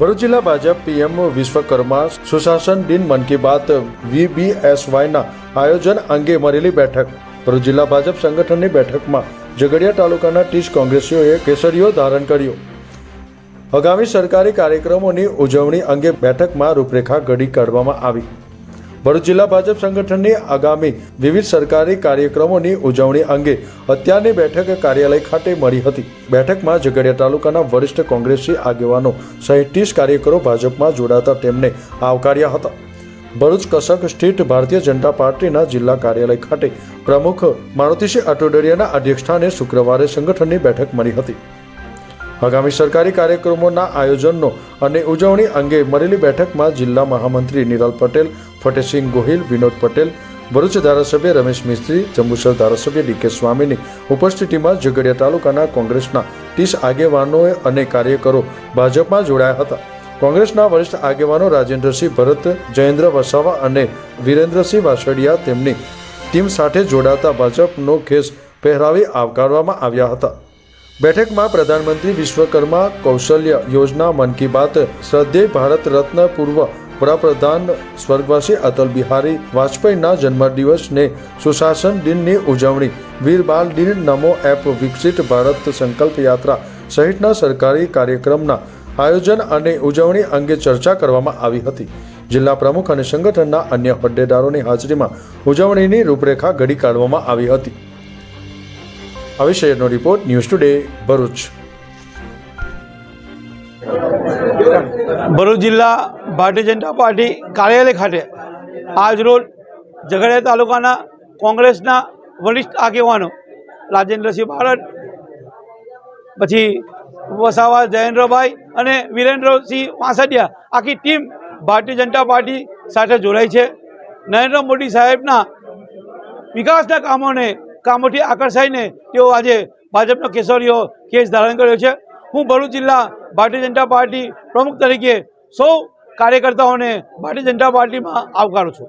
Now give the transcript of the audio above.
ભરૂચ જિલ્લા ભાજપ પીએમ વિશ્વકર્મા સુશાસન દિન મન કી બાત વીબીએસવાયના આયોજન અંગે મળેલી બેઠક. ભરૂચ જિલ્લા ભાજપ સંગઠનની બેઠકમાં ઝઘડિયા તાલુકાના ત્રીસ કોંગ્રેસીઓએ કેસરીઓ ધારણ કર્યો. આગામી સરકારી કાર્યક્રમોની ઉજવણી અંગે બેઠકમાં રૂપરેખા ઘડી કાઢવામાં આવી. ભરૂચ જિલ્લા ભાજપ સંગઠનની આગામી વિવિધ સરકારી કાર્યક્રમોની ઉજવણી અંગે અત્યારની બેઠક કાર્યાલય ખાતે મળી હતી. બેઠકમાં ઝઘડિયા તાલુકાના વરિષ્ઠ કોંગ્રેસી આગેવાનો સહિત ત્રીસ કાર્યકરો ભાજપમાં જોડાતા તેમને આવકાર્યા હતા. ભરૂચ કસક સ્થિત ભારતીય જનતા પાર્ટીના જિલ્લા કાર્યાલય ખાતે પ્રમુખ મારુતિસિંહ અટોડરિયાના અધ્યક્ષસ્થાને શુક્રવારે સંગઠનની બેઠક મળી હતી. આગામી સરકારી કાર્યક્રમોના આયોજનનો અને ઉજવણી અંગે મળેલી બેઠકમાં જિલ્લા મહામંત્રી નિરલ પટેલ, ફતેહસિંહ ગોહિલ, વિનોદ પટેલ, ભરૂચ ધારાસભ્ય રમેશ મિસ્ત્રી, જંબુસર ધારાસભ્ય ડીકે સ્વામીની ઉપસ્થિતિમાં ઝઘડિયા તાલુકાના કોંગ્રેસના ત્રીસ આગેવાનોએ અને કાર્યકરો ભાજપમાં જોડાયા હતા. કોંગ્રેસના વરિષ્ઠ આગેવાનો રાજેન્દ્રસિંહ ભરત, જયેન્દ્ર વસાવા અને વિરેન્દ્રસિંહ વાસડિયા તેમની ટીમ સાથે જોડાતા ભાજપનો ખેસ પહેરાવી આવકારવામાં આવ્યા હતા. બેઠકમાં પ્રધાનમંત્રી વિશ્વકર્મા કૌશલ્ય યોજના મન કી બાત, શ્રદ્ધેય ભારત રત્ન પૂર્વ વડાપ્રધાન સ્વર્ગવાસી અટલ બિહારી વાજપેયીના જન્મદિવસને સુશાસન દિનની ઉજવણી. વીરબાલ દિન નમો એપ વિકસિત ભારત સંકલ્પ યાત્રા સહિતના સરકારી કાર્યક્રમના આયોજન અને ઉજવણી અંગે ચર્ચા કરવામાં આવી હતી. જિલ્લા પ્રમુખ અને સંગઠનના અન્ય હોદ્દેદારોની હાજરીમાં ઉજવણીની રૂપરેખા ઘડી કાઢવામાં આવી હતી. આ વિષયનો report news today, Bharuch. Bharuch જિલ્લા ભારતીય જનતા પાર્ટી કાર્યાલય ખાતે આજરોજ ઝઘડિયા તાલુકાના કોંગ્રેસના વરિષ્ઠ આગેવાનો રાજેન્દ્રસિંહ ભારત પછી વસાવા જયેન્દ્રભાઈ અને વિરેન્દ્રસિંહ વાંસડિયા આખી ટીમ ભારતીય જનતા પાર્ટી સાથે જોડાઈ છે. નરેન્દ્ર મોદી સાહેબના વિકાસના કામોને કામોથી આકર્ષાઈને તેઓ આજે ભાજપનો કેસરીઓ કેસ ધારણ કર્યો છે. હું ભરૂચ જિલ્લા ભારતીય જનતા પાર્ટી પ્રમુખ તરીકે સૌ કાર્યકર્તાઓને ભારતીય જનતા પાર્ટીમાં આવકારું છું.